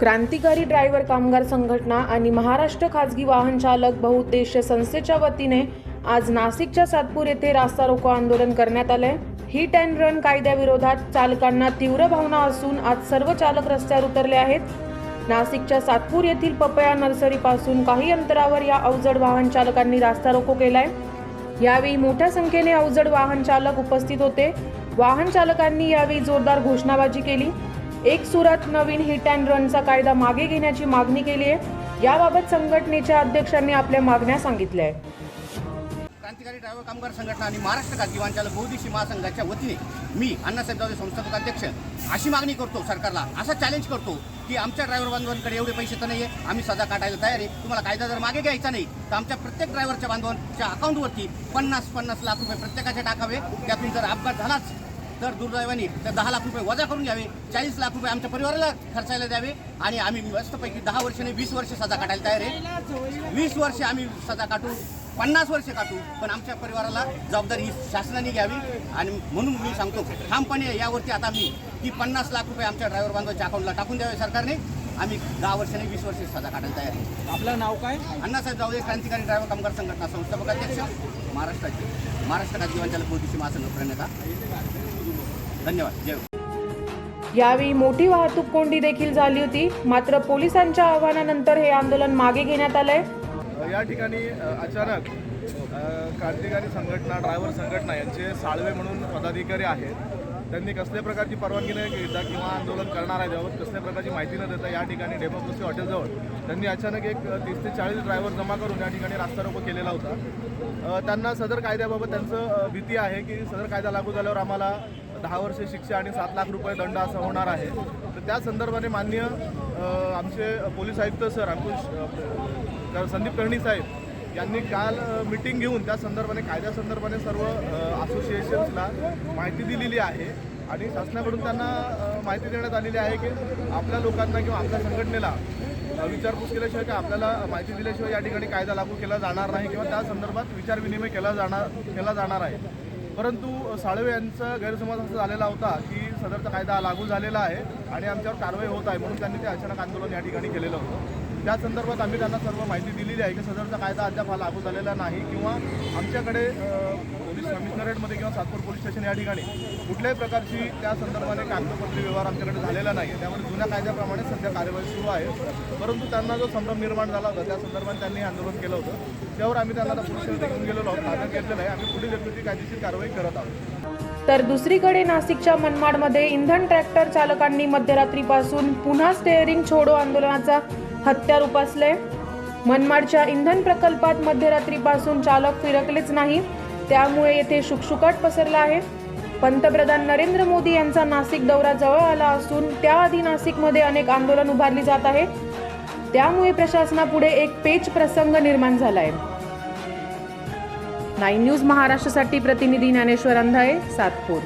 क्रांतिकारी ड्रायव्हर कामगार संघटना आणि महाराष्ट्र खाजगी वाहन चालक बहुउद्देशीय संस्थेच्या वतीने आज नाशिकच्या सातपूर येथे रास्ता रोको आंदोलन करण्यात आले हिट अँड रन कायद्याविरोधात चालकांना तीव्र भावना असून आज सर्व चालक रस्त्यावर उतरले आहेत. नाशिकच्या सातपूर येथील पपया नर्सरी पासून काही अंतरावर या अवजड वाहन चालकांनी रास्ता रोको केलाय. यावेळी मोठ्या संख्येने अवजड वाहन चालक उपस्थित होते. वाहन चालकांनी यावेळी जोरदार घोषणाबाजी केली. एक सुरात नवीन हिट अँड रनचा कायदा मागे घेण्याची मागणी केली आहे याबाबत संघटनेच्या अध्यक्षांनी आपल्या मागण्या सांगितल्या क्रांतिकारी ड्रायव्हर कामगार संघटना आणि महाराष्ट्र खाजगी वाहनचालक बहुदिशी महासंघाच्या वतीने मी अण्णासाहेब जाधव संस्थापक अध्यक्ष अशी मागणी करतो सरकारला. असा चॅलेंज करतो की आमच्या ड्रायव्हर बांधवांकडे एवढे पैसे तर नाही आहे आम्ही सजा काढायला तयार आहे. तुम्हाला कायदा जर मागे घ्यायचा नाही तर आमच्या प्रत्येक ड्रायव्हरच्या बांधवांच्या अकाउंटवरती पन्नास पन्नास लाख रुपये प्रत्येकाचे टाकावे. त्यातून जर अपघात झालाच तर दुर्दैवाने तर दहा लाख रुपये वजा करून घ्यावे. चाळीस लाख रुपये आमच्या परिवाराला खर्चायला द्यावे आणि आम्ही मस्तपैकी दहा वर्ष नाही वीस वर्ष सजा काढायला तयार आहे. वीस वर्ष आम्ही सजा काटू पन्नास वर्ष काटू पण आमच्या परिवाराला जबाबदारी ही शासनाने घ्यावी. आणि म्हणून मी सांगतो ठामपणे यावरती आता मी की पन्नास लाख रुपये आमच्या ड्रायव्हर बांधवाच्या अकाउंटला टाकून द्यावे सरकारने. आम्ही दहा वर्ष नाही वीस वर्ष सजा काढायला तयार आहे. आपलं नाव काय? अण्णासाहेब जावळे क्रांतिकारी ड्रायव्हर कामगार संघटना संस्थापक अध्यक्ष महाराष्ट्राचे महाराष्ट्र खाजगी वाहनचालक बोधीशी महासंघ प्रणेता. धन्यवाद. जय हो. यावेळी मोठी वाहतूक कोंडी देखील झाली होती. मात्र पोलिसांच्या आवाहनानंतर हे आंदोलन मागे घेण्यात आलंय. या ठिकाणी अचानक क्रांतिकारी संघटना ड्रायव्हर संघटना यांचे साळवे म्हणून पदाधिकारी आहेत. त्यांनी कसल्या प्रकारची परवानगी न घेता किंवा आंदोलन करणार आहे त्याबाबत कसल्या प्रकारची माहिती न देता या ठिकाणी डेमोक्रेसी हॉटेलजवळ त्यांनी अचानक एक तीस ते चाळीस ड्रायव्हर जमा करून या ठिकाणी रास्ता रोको केलेला होता. त्यांना सदर कायद्याबाबत त्यांचं भीती आहे की सदर कायदा लागू झाल्यावर आम्हाला दहा वर्ष शिक्षा आणि सात लाख रुपये दंड असं होणार आहे. तर त्या संदर्भाने मान्य आमचे पोलीस आयुक्त सर अंकुश संदीप कर्णी साहेब यांनी काल मिटिंग घेऊन त्या संदर्भाने कायद्या संदर्भाने सर्व असोसिएशन्सला माहिती दिलेली आहे. आणि शासनाकडून त्यांना माहिती देण्यात आलेली आहे की आपल्या लोकांना किंवा आपल्या संघटनेला विचारपूस केल्याशिवाय की आपल्याला माहिती दिल्याशिवाय या ठिकाणी कायदा लागू केला जाणार नाही किंवा त्या संदर्भात विचारविनिमय केला जाणार केला जाणार आहे. परंतु साळवे यांचा गैरसमज असा झालेला होता की सदरचा कायदा लागू झालेला आहे आणि आमच्यावर कारवाई होत आहे म्हणून त्यांनी ते अचानक आंदोलन या ठिकाणी केलेलं होतं. त्या संदर्भात आम्ही त्यांना सर्व माहिती दिलेली आहे की सदरचा कायदा अद्याप हा लागू झालेला नाही किंवा आमच्याकडे पोलीस कमिशनरेटमध्ये किंवा सातपूर पोलीस स्टेशन या ठिकाणी कुठल्याही प्रकारची त्या संदर्भाने कागदपत्री व्यवहार आमच्याकडे झालेला नाही. त्यामुळे जुन्या कायद्याप्रमाणे सध्या कार्यवाही सुरू आहे. परंतु त्यांना जो संभ्रम निर्माण झाला होता त्या संदर्भात त्यांनी आंदोलन केलं होतं. त्यावर आम्ही त्यांना आता पोलीस स्टेशन घेऊन गेलेलो आहोत. ताब्यात घेतलेलं आहे. आम्ही पुढील व्यक्ती कायदेशीर कारवाई करत आहोत. तर दुसरीकडे नाशिकच्या मनमाडमध्ये इंधन ट्रॅक्टर चालकांनी मध्यरात्रीपासून पुन्हा स्टेअरिंग छोडो आंदोलनाचा हत्यार उपासले. मनमाडच्या इंधन प्रकल्पात मध्यरात्रीपासून चालक फिरकलेच नाही त्यामुळे येथे शुकशुकाट पसरला आहे. पंतप्रधान नरेंद्र मोदी यांचा नाशिक दौरा जवळ आला असून त्याआधी नाशिकमध्ये अनेक आंदोलन उभारली जात आहे. त्यामुळे प्रशासनापुढे एक पेच प्रसंग निर्माण झाला आहे नाईन न्यूज महाराष्ट्रासाठी प्रतिनिधी ज्ञानेश्वर अंधाळे सातपूर.